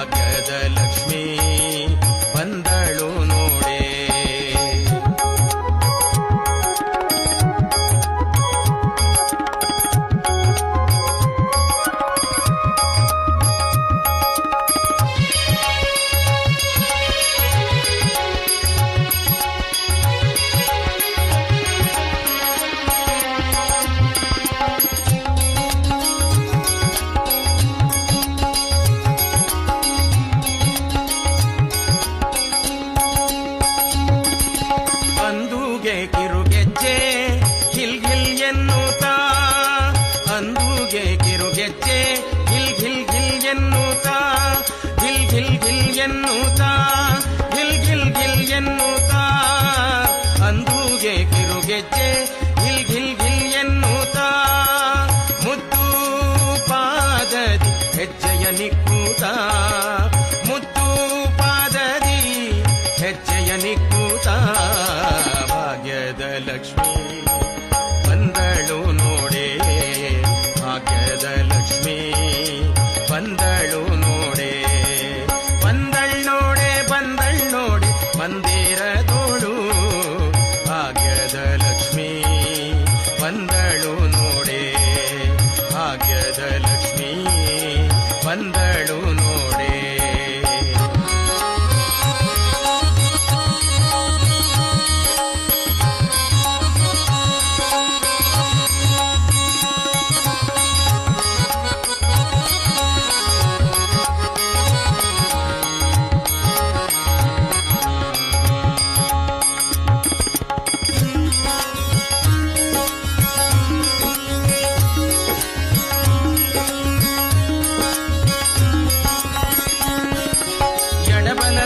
வாக்கதல ಎನ್ನುತ್ತಾ? ಗಿಲ್ ಗಿಲ್ ಗಿಲ್ ಎನ್ನುತ್ತಾ? ಅಂದೂಗೆ ಕಿರುಗೆಜ್ಜೆ, ಗಿಲ್ ಗಿಲ್ ಗಿಲ್ ಎನ್ನುತ್ತಾ? ಮುದ್ದು ಪಾದದಿ ಹೆಜ್ಜೆಯ ನಿಕ್ಕೂತ ಮುದ್ದು ಪಾದದಿ ಹೆಜ್ಜೆಯ ನಿಕ್ಕೂತ ಭಾಗ್ಯದ ಲಕ್ಷ್ಮಿ.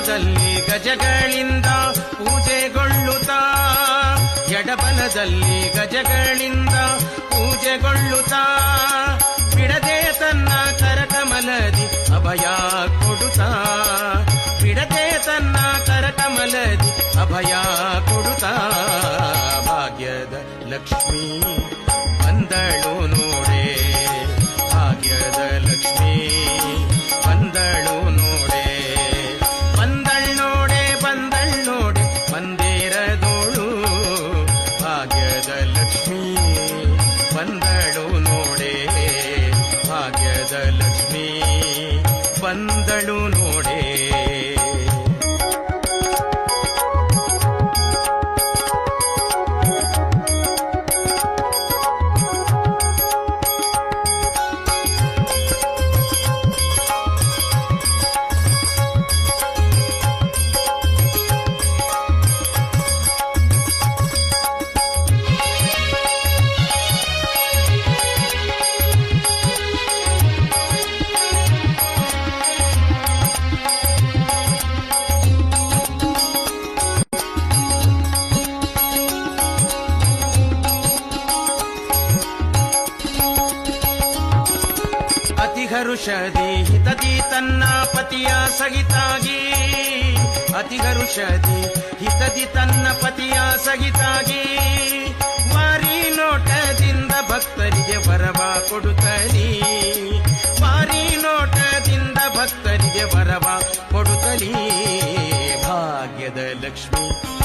ಎಡಬಲದಲ್ಲಿ ಗಜಗಳಿಂದ ಪೂಜೆಗೊಳ್ಳುತ್ತಾ. ಎಡಬಲದಲ್ಲಿ ಗಜಗಳಿಂದ ಪೂಜೆಗೊಳ್ಳುತ್ತಾ. ಬಿಡದೆ ತನ್ನ ಕರಕಮಲದಿ ಅಭಯ ಕೊಡುತ್ತಾ. ಬಿಡದೆ ತನ್ನ ಕರಕಮಲದಿ ಅಭಯ ಕೊಡುತ್ತಾ. ಭಾಗ್ಯದ ಲಕ್ಷ್ಮೀ ಬಂದಳು ಬಂದಳು ನೋಡೆ ಭಾಗ್ಯದ ಲಕ್ಷ್ಮೀ ಬಂದಳು ನೋಡೆ ಅತಿ ಹರುಷದಿ ಹಿತದಿ ತನ್ನ ಪತಿಯ ಸಹಿತಾಗಿ. ಅತಿ ಹರುಷದಿ ಹಿತದಿ ತನ್ನ ಪತಿಯ ಸಹಿತಾಗಿ. ಮಾರಿ ನೋಟದಿಂದ ಭಕ್ತರಿಗೆ ವರವ ಕೊಡುತ್ತಲಿ. ಮಾರಿ ನೋಟದಿಂದ ಭಕ್ತರಿಗೆ ವರವ ಕೊಡುತ್ತಲಿ. ಭಾಗ್ಯದ ಲಕ್ಷ್ಮಿ.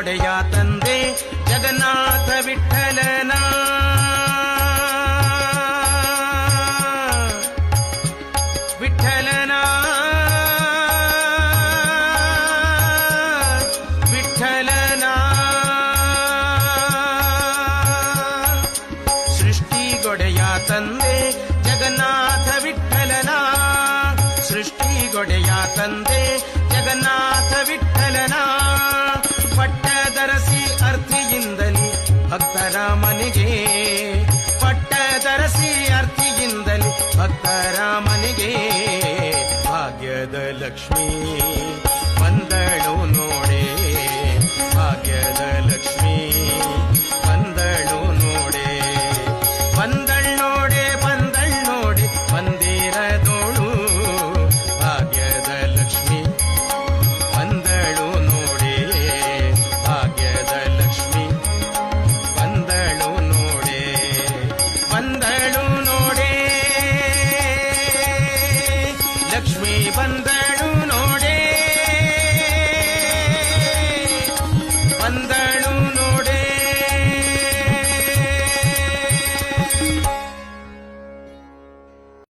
ಸೃಷ್ಟಿಗೊಡೆಯ ತಂದೆ ಜಗನ್ನಾಥ ವಿಠಲನ. ವಿಠಲನ. ವಿಠಲನ. ಸೃಷ್ಟಿಗೊಡೆಯ ತಂದೆ ಜಗನ್ನಾಥ ವಿಠಲನ. ಸೃಷ್ಟಿಗೊಡೆಯ ತಂದೆ ಜಗನ್ನಾಥ ವಿಠಲನ. ಲಕ್ಷ್ಮೀ, ಬಂದಳು ನೋಡೆ, ಭಾಗ್ಯದ ಲಕ್ಷ್ಮೀ, ಬಂದಳು ನೋಡೆ, ಬಂದಳ್ ನೋಡೆ ಬಂದಳ್ ನೋಡೆ ಬಂದಿರದೋಳು ಭಾಗ್ಯದ ಲಕ್ಷ್ಮಿ, ಬಂದಳು ನೋಡೆ, ಭಾಗ್ಯದ ಲಕ್ಷ್ಮಿ, ಬಂದಳು ನೋಡೆ ಬಂದಳು ನೋಡೆ. ಲಕ್ಷ್ಮೀ ಬಂದಳು